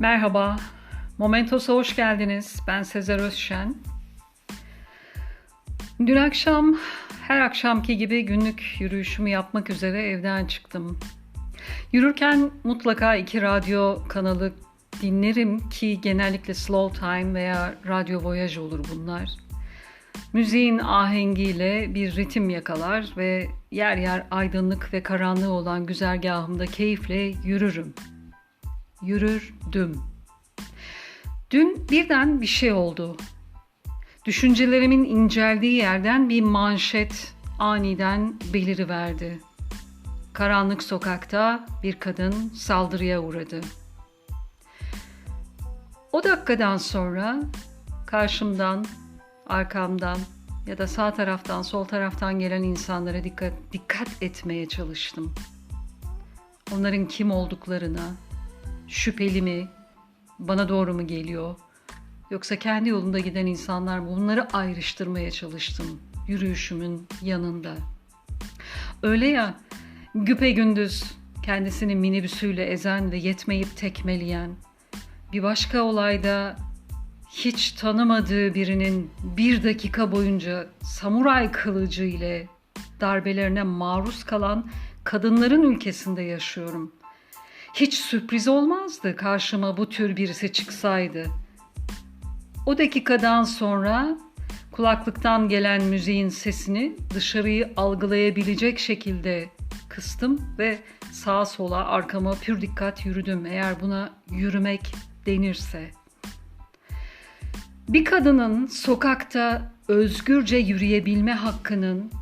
Merhaba, Momentos'a hoş geldiniz. Ben Sezer Özşen. Dün akşam her akşamki gibi günlük yürüyüşümü yapmak üzere evden çıktım. Yürürken mutlaka iki radyo kanalı dinlerim ki genellikle Slow Time veya Radyo Voyage olur bunlar. Müziğin ahengiyle bir ritim yakalar ve yer yer aydınlık ve karanlığı olan güzergahımda keyifle yürürüm. Yürürdüm. Dün birden bir şey oldu. Düşüncelerimin inceldiği yerden bir manşet aniden beliriverdi. Karanlık sokakta bir kadın saldırıya uğradı. O dakikadan sonra karşımdan, arkamdan ya da sağ taraftan, sol taraftan gelen insanlara dikkat dikkat etmeye çalıştım. Onların kim olduklarına, şüpheli mi, bana doğru mu geliyor, yoksa kendi yolunda giden insanlar mı? Bunları ayrıştırmaya çalıştım yürüyüşümün yanında. Öyle ya, güpe gündüz kendisini minibüsüyle ezen ve yetmeyip tekmeleyen, bir başka olayda hiç tanımadığı birinin bir dakika boyunca samuray kılıcı ile darbelerine maruz kalan kadınların ülkesinde yaşıyorum. Hiç sürpriz olmazdı karşıma bu tür birisi çıksaydı. O dakikadan sonra kulaklıktan gelen müziğin sesini dışarıyı algılayabilecek şekilde kıstım ve sağa sola arkama pür dikkat yürüdüm eğer buna yürümek denirse. Bir kadının sokakta özgürce yürüyebilme hakkının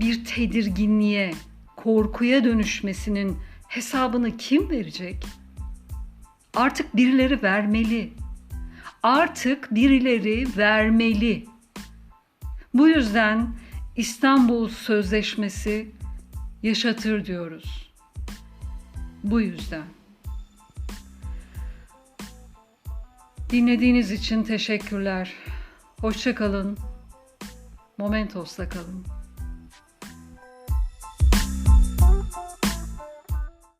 bir tedirginliğe, korkuya dönüşmesinin hesabını kim verecek? Artık birileri vermeli. Artık birileri vermeli. Bu yüzden İstanbul Sözleşmesi yaşatır diyoruz. Bu yüzden. Dinlediğiniz için teşekkürler. Hoşça kalın. Momentos'ta kalın.